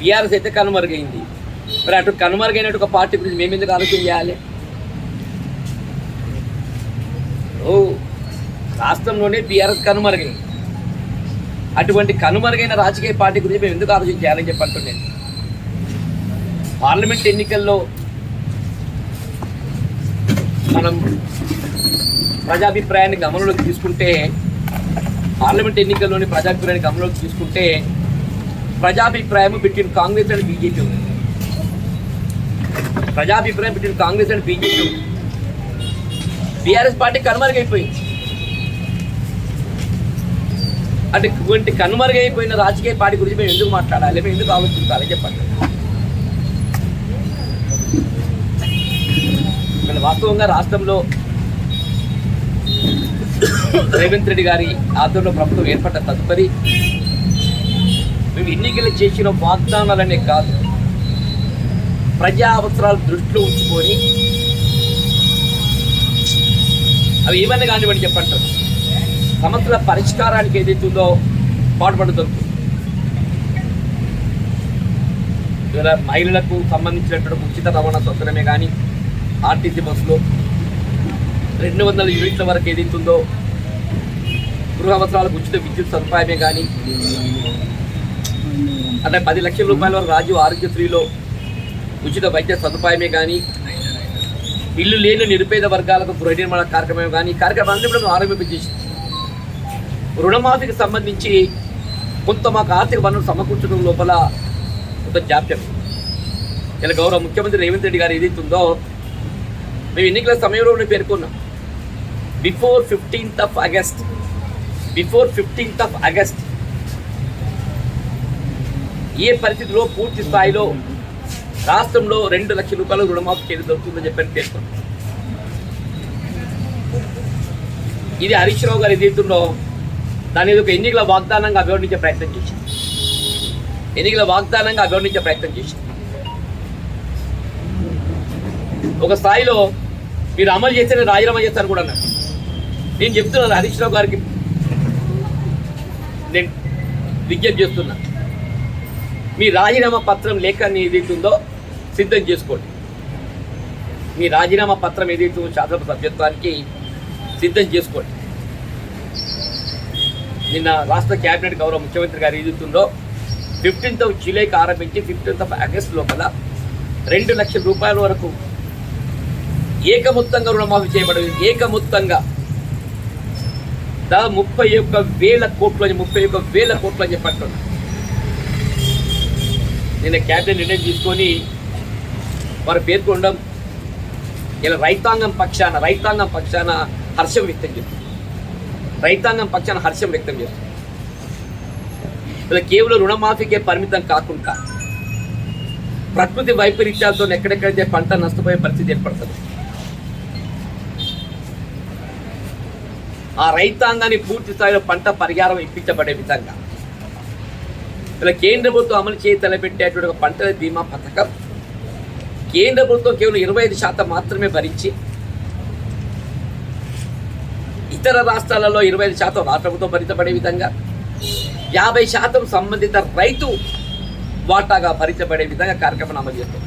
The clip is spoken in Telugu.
బీఆర్ఎస్ అయితే కనుమరుగైంది. మరి అటు కనుమరుగైనట్టు ఒక పార్టీ గురించి మేము ఎందుకు ఆలోచన చేయాలి? ఓ రాష్ట్రంలోనే బీఆర్ఎస్ కనుమరుగైంది. అటువంటి కనుమరుగైన రాజకీయ పార్టీ గురించి మేము ఎందుకు ఆలోచన చేయాలని చెప్పి అంటున్నాను పార్లమెంట్ ఎన్నికల్లో మనం ప్రజాభిప్రాయాన్ని గమనంలోకి తీసుకుంటే పార్లమెంట్ ఎన్నికల్లోని ప్రజాభిప్రాయాన్ని గమనంలోకి తీసుకుంటే ప్రజాభిప్రాయం బిట్వీన్ కాంగ్రెస్ అండ్ బీజేపీ ఉంది ప్రజాభిప్రాయం బిట్వీన్ కాంగ్రెస్ అండ్ బీజేపీ ఉంది బీఆర్ఎస్ పార్టీ కనుమరుగైపోయింది. అంటే ఇటువంటి కనుమరుగైపోయిన రాజకీయ పార్టీ గురించి మేము ఎందుకు మాట్లాడాలి? మేము ఎందుకు ఆలోచించాలి? చెప్పండి. వాస్తవంగా రాష్ట్రంలో రేవంత్ రెడ్డి గారి ఆధ్వర్యంలో ప్రభుత్వం ఏర్పడ్డ తదుపరి మేము ఎన్నికలు చేసిన వాగ్దానాలనే కాదు. ప్రజా అవసరాలు దృష్టిలో ఉంచుకొని అవి ఏమైనా కానివ్వండి చెప్పంటారు. సమస్యల పరిష్కారానికి ఏదైతే ఉందో పాటుపడుతుంది ఇవాళ మహిళలకు సంబంధించినటువంటి ఉచిత రవాణా సౌకర్యమే కానీ ఆర్టీసీ బస్సులో రెండు వందల యూనిట్ల వరకు ఏదైతే ఉందో గృహ అవసరాలకు ఉచిత విద్యుత్ సదుపాయమే కానీ అంటే పది లక్షల రూపాయల వరకు రాజీవ్ ఆరోగ్యశ్రీలో ఉచిత వైద్య సదుపాయమే కానీ ఇల్లు లేని నిరుపేద వర్గాలకు గృహ నిర్మాణ కార్యక్రమం కానీ ఈ కార్యక్రమాన్ని కూడా మేము ఆరంభించేసింది రుణమాఫీకి సంబంధించి కొంత మాకు ఆర్థిక వనరులు సమకూర్చడం లోపల కొంత జాప్యం. ఇలా గౌరవ ముఖ్యమంత్రి రేవంత్ రెడ్డి గారు ఏదైతే ఉందో మేము ఎన్నికల సమయంలోనే పేర్కొన్నాం. Before fifteenth of August before fifteenth of August ఏ పరిస్థితిలో పూర్తి స్థాయిలో రాష్ట్రంలో రెండు లక్షల రూపాయలు రుణమాఫీ చేయడం దొరుకుతుందని చెప్పని పేర్కొంది. ఇది హరీష్ రావు గారు ఏదైతుండో దాని ఒక ఎన్నికల వాగ్దానంగా అభివర్ణించే ప్రయత్నం చేసింది. ఎన్నికల వాగ్దానంగా అభివర్ణించే ప్రయత్నం చేసింది. ఒక స్థాయిలో మీరు అమలు చేస్తే రాజీనామా చేస్తారు కూడా అన్నారు. నేను చెప్తున్నాను హరీష్ రావు గారికి నేను విజ్ఞప్తి చేస్తున్నా. మీ రాజీనామా పత్రం లేఖ ఏదైతే ఉందో సిద్ధం చేసుకోండి. మీ రాజీనామా పత్రం ఏదైతే ఉందో శాసనసభ సభ్యత్వానికి సిద్ధం చేసుకోండి. నిన్న రాష్ట్ర కేబినెట్ గౌరవ ముఖ్యమంత్రి గారు ఏదైతుందో ఫిఫ్టీన్త్ ఆఫ్ జూలైకి ఆరంభించి ఫిఫ్టీన్త్ ఆఫ్ ఆగస్ట్ లోపల రెండు లక్షల రూపాయల వరకు ఏకమొత్తంగా రుణమాఫీ చేయబడింది. ఏకమొత్తంగా ద ముప్పై ఒక్క వేల కోట్లు అని ముప్పై ఒక్క వేల కోట్లు అని చెప్పట్టున్నారు నిన్న క్యాబినెట్ నిర్ణయం తీసుకొని వారు పేర్కొనడం ఇలా రైతాంగం పక్షాన రైతాంగం పక్షాన హర్షం వ్యక్తం చేస్తుంది. రైతాంగం పక్షాన హర్షం వ్యక్తం చేస్తుంది. ఇలా కేవలం రుణమాఫీకే పరిమితం కాకుండా ప్రకృతి వైపరీత్యాలతో ఎక్కడెక్కడైతే పంట నష్టపోయే పరిస్థితి ఏర్పడుతుంది. ఆ రైతాంగాన్ని పూర్తి స్థాయిలో పంట పరిహారం ఇప్పించబడే విధంగా ఇలా కేంద్ర ప్రభుత్వం అమలు చేయి తలపెట్టేటువంటి ఒక పంటల బీమా పథకం. కేంద్ర ప్రభుత్వం కేవలం ఇరవై ఐదు శాతం మాత్రమే భరించి ఇతర రాష్ట్రాలలో ఇరవై ఐదు శాతం రాష్ట్ర ప్రభుత్వం భరించబడే విధంగా యాభై శాతం సంబంధిత రైతు వాటాగా భరించబడే విధంగా కార్యక్రమం అమలు చేస్తుంది.